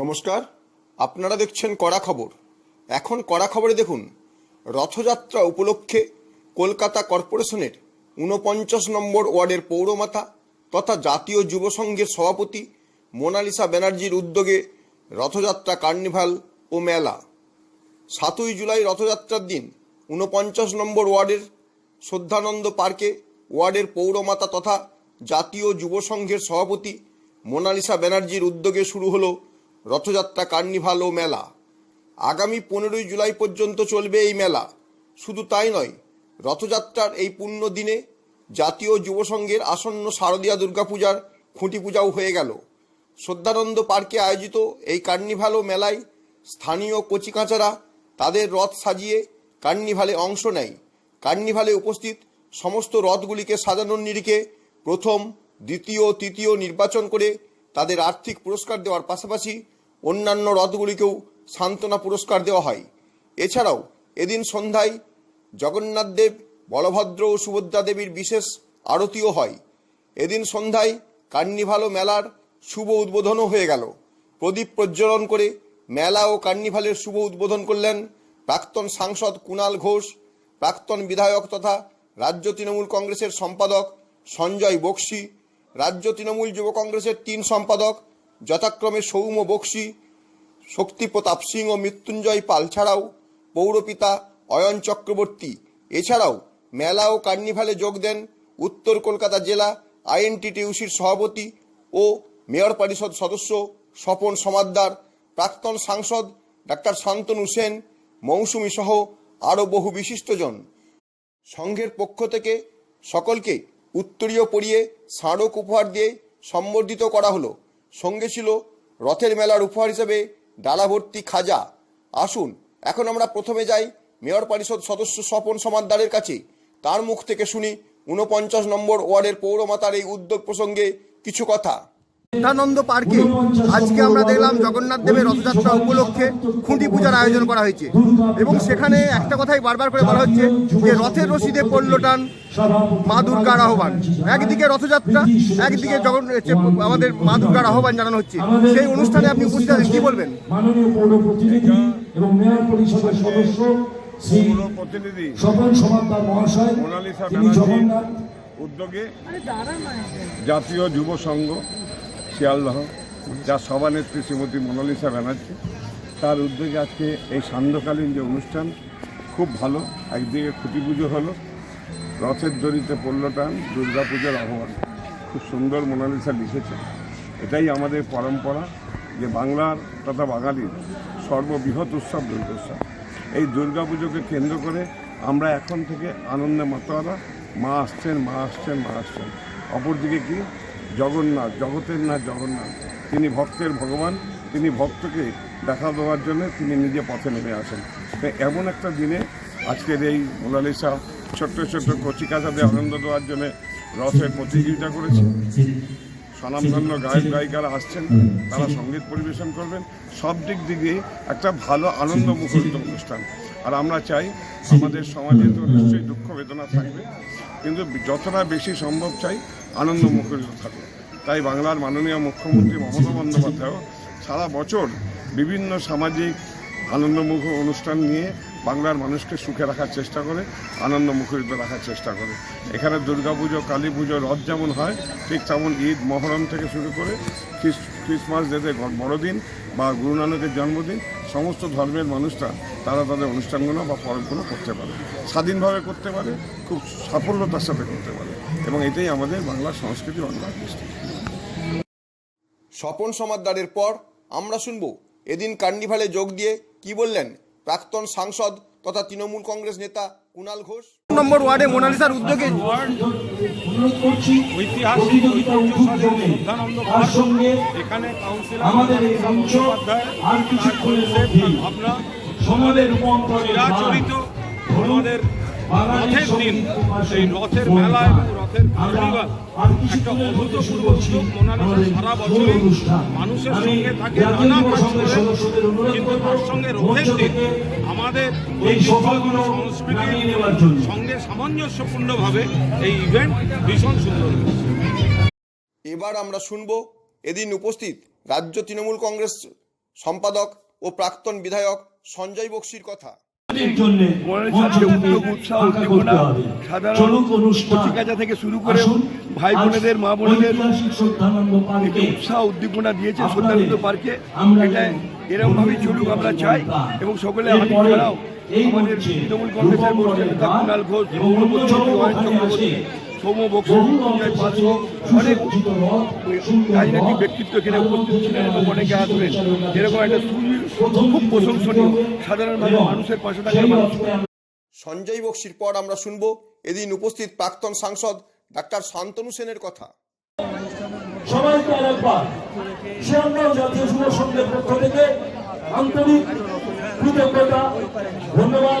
নমস্কার। আপনারা দেখছেন কড়া খবর। এখন কড়া খবরে দেখুন, রথযাত্রা উপলক্ষে কলকাতা কর্পোরেশনের ঊনপঞ্চাশ নম্বর ওয়ার্ডের পৌরমাতা তথা জাতীয় যুব সংঘের সভাপতি মোনালিসা ব্যানার্জির উদ্যোগে রথযাত্রা, কার্নিভাল ও মেলা। সাতই জুলাই রথযাত্রার দিন ঊনপঞ্চাশ নম্বর ওয়ার্ডের শ্রদ্ধানন্দ পার্কে ওয়ার্ডের পৌরমাতা তথা জাতীয় যুব সংঘের সভাপতি মোনালিসা ব্যানার্জির উদ্যোগে শুরু হলো রথযাত্রা, কার্নিভাল ও মেলা। আগামী পনেরোই জুলাই পর্যন্ত চলবে এই মেলা। শুধু তাই নয়, রথযাত্রার এই পুণ্য দিনে জাতীয় যুবসংঘের আসন্ন শারদীয়া দুর্গাপূজার খুঁটি পূজাও হয়ে গেল। শ্রদ্ধানন্দ পার্কে আয়োজিত এই কার্নিভাল ও মেলায় স্থানীয় কচিকাঁচারা তাদের রথ সাজিয়ে কার্নিভালে অংশ নেয়। কার্নিভালে উপস্থিত সমস্ত রথগুলিকে সাজানোর নিরিখে প্রথম, দ্বিতীয় তৃতীয় নির্বাচন করে তাদের আর্থিক পুরস্কার দেওয়ার পাশাপাশি অন্যান্য রথগুলিকেও সান্ত্বনা পুরস্কার দেওয়া হয়। এছাড়াও এদিন সন্ধ্যায় জগন্নাথ দেব, বলভদ্র ও সুভদ্রা দেবীর বিশেষ আরতিও হয়। এদিন সন্ধ্যায় কার্নিভাল মেলার শুভ উদ্বোধনও হয়ে গেল। প্রদীপ প্রজ্বলন করে মেলা ও কার্নিভালের শুভ উদ্বোধন করলেন প্রাক্তন সাংসদ কুণাল ঘোষ, প্রাক্তন বিধায়ক তথা রাজ্য তৃণমূল কংগ্রেসের সম্পাদক সঞ্জয় বক্সি রাজ্য তৃণমূল যুব কংগ্রেসের তিন সম্পাদক, যথাক্রমে সৌম বক্সি, শক্তিপ্রতাপ সিং ও মৃত্যুঞ্জয় পাল ছাড়াও পৌরপিতা অয়ন চক্রবর্তী। এছাড়াও মেলা ও কার্নিভালে যোগ দেন উত্তর কলকাতা জেলা আইএনটিটিউসির সভাপতি ও মেয়র পরিষদ সদস্য স্বপন সমাদ্দার, প্রাক্তন সাংসদ ডাক্তার শান্তনু সেন, মৌসুমী সহ আরও বহু বিশিষ্টজন। সংঘের পক্ষ থেকে সকলকে উত্তরীয় পরিয়ে স্মারক উপহার দিয়ে সম্বর্ধিত করা হলো। সঙ্গে ছিল রথের মেলার উপহার হিসেবে ডালাভর্তি খাজা। আসুন, এখন আমরা প্রথমে যাই মেয়র পরিষদ সদস্য স্বপন সমাদ্দারের কাছে। তার মুখ থেকে শুনি ঊনপঞ্চাশ নম্বর ওয়ার্ডের পৌরমাতার এই উদ্যোগ প্রসঙ্গে কিছু কথা। বিদ্যানন্দ পার্কে আজকে আমরা দেখলাম জগন্নাথ দেবের রথযাত্রা উপলক্ষে খুঁটি পূজার আয়োজন করা হয়েছে। এবং সেখানে একটা কথাই বারবার করে বলা হচ্ছে যে রথের রশিদে পড়ল টান মা দুর্গার আহ্বান। একদিকে রথযাত্রা একদিকে জগন আমাদের মা দুর্গার আহ্বান জানানো হচ্ছে। সেই অনুষ্ঠানে আপনি উপস্থিত আছেন কি বলবেন? প্রতিনিধি এবং মেয়র পরিষদের সদস্য শ্রী পৌর প্রতিনিধি স্বপন সমাদ্দার মহাশয় মোনালিসা তিনি ব্যানার্জি জগন্নাথ। উদ্যোগে জাতীয় যুব সংঘ শিয়ালদহ যার সভানেত্রী শ্রীমতী মোনালিসা ব্যানার্জি। তার উদ্যোগে আজকে এই সান্ধ্যকালীন যে অনুষ্ঠান, খুব ভালো, একদিকে খুঁটি পুজো হলো, রথের দড়িতে পড়ল টান দুর্গা পুজোর আহ্বান। খুব সুন্দর মোনালিসা লিখেছে। এটাই আমাদের পরম্পরা যে বাংলার তথা বাঙালির সর্ববৃহৎ উৎসব, দুর্গোৎসব। এই দুর্গা পুজোকে কেন্দ্র করে আমরা এখন থেকে আনন্দে মাতোয়ারা, মা আসছেন মা আসছেন মা আসছেন। অপরদিকে কি? জগন্নাথ, জগতের না জগন্নাথ। তিনি ভক্তের ভগবান, তিনি ভক্তকে দেখা দেওয়ার জন্য তিনি নিজে পথে নেমে আসেন। এমন একটা দিনে আজকের এই মোনালিসা ছোট্ট ছোট্ট কচিকাচাদের আনন্দ দেওয়ার জন্য রথের প্রতিযোগিতা করেছে। স্বনামধন্য গায়ক, গায়িকারা আসছেন, তারা সংগীত পরিবেশন করবেন। সব দিক দিকে একটা ভালো আনন্দ মুখরিত অনুষ্ঠান। আর আমরা চাই আমাদের সমাজে তো নিশ্চয়ই দুঃখ বেদনা থাকবে, কিন্তু যতটা বেশি সম্ভব চাই আনন্দ মুখরিত থাকে। তাই বাংলার মাননীয় মুখ্যমন্ত্রী মমতা বন্দ্যোপাধ্যায় সারা বছর বিভিন্ন সামাজিক আনন্দমুখ অনুষ্ঠান নিয়ে বাংলার মানুষকে সুখে রাখার চেষ্টা করে, আনন্দ মুখরিত রাখার চেষ্টা করে। এখানে দুর্গাপুজো কালী পুজো রথ যেমন হয়, ঠিক তেমন ঈদ, মহরম থেকে শুরু করে খ্রিস- ক্রিসমাস ডেতে বড়দিন বা গুরু নানকের জন্মদিন সমস্ত ধর্মের মানুষরা তারা তাদের অনুষ্ঠানগুলো বা পরবগুলো করতে পারে। স্বাধীনভাবে করতে পারে, খুব সাফল্যতার সাথে করতে পারে এবং এটাই আমাদের বাংলা সংস্কৃতি দৃষ্টি। স্বপন সমাদ্দারের পর আমরা শুনব, এদিন কার্নিভালে যোগ দিয়ে কি বললেন প্রাক্তন সাংসদ তথা তৃণমূল কংগ্রেস নেতা কুণাল ঘোষ। নম্বর ওয়ার্ডে মোনালিসার উদ্যোগে ঐতিহাসিক এখানে কাউন্সিলর আর কিছুক্ষণের ভাবনা সমাজের আমাদের রথের দিন সেই রথের মেলা এবং রথের কার্নিভাল একটা অভূতপূর্ব উদ্যোগ মোনালিসা সারা বছরই মানুষের সঙ্গে থাকে নানা কিন্তু তার সঙ্গে রথের দিন আমাদের সঙ্গে সামঞ্জস্যপূর্ণভাবে এই ইভেন্ট ভীষণ সুন্দর। এবার আমরা শুনব এদিন উপস্থিত রাজ্য তৃণমূল কংগ্রেস সম্পাদক ও প্রাক্তন বিধায়ক সঞ্জয় বক্সির কথা। এর জন্য সাধারণ থেকে শুরু করে ভাই বোনেদের মা বোনেদের উৎসাহ উদ্দীপনা দিয়েছে সত্যানন্দ পার্কে। এটা এরকম ভাবে চলুক আমরা চাই। এবং সকলে আমি ছাড়াও আমাদের তৃণমূল কংগ্রেসের কুণাল ঘোষ চক্রবর্তী অনেক রাজনৈতিক ব্যক্তিত্ব এখানে উপস্থিত ছিলেন? এবং অনেকে আসবেন এরকম একটা খুব প্রশংসনীয় সাধারণভাবে মানুষের পাশে থাকা সেই মানুষ। সঞ্জয় বক্সির পর আমরা শুনব এদিন উপস্থিত প্রাক্তন সাংসদ ডাক্তার শান্তনু সেনের কথা। সবাইকে আরেকবার শিয়ান্ন জাতীয় যুব সংঘের পক্ষ থেকে আন্তরিক কৃতজ্ঞতা ধন্যবাদ।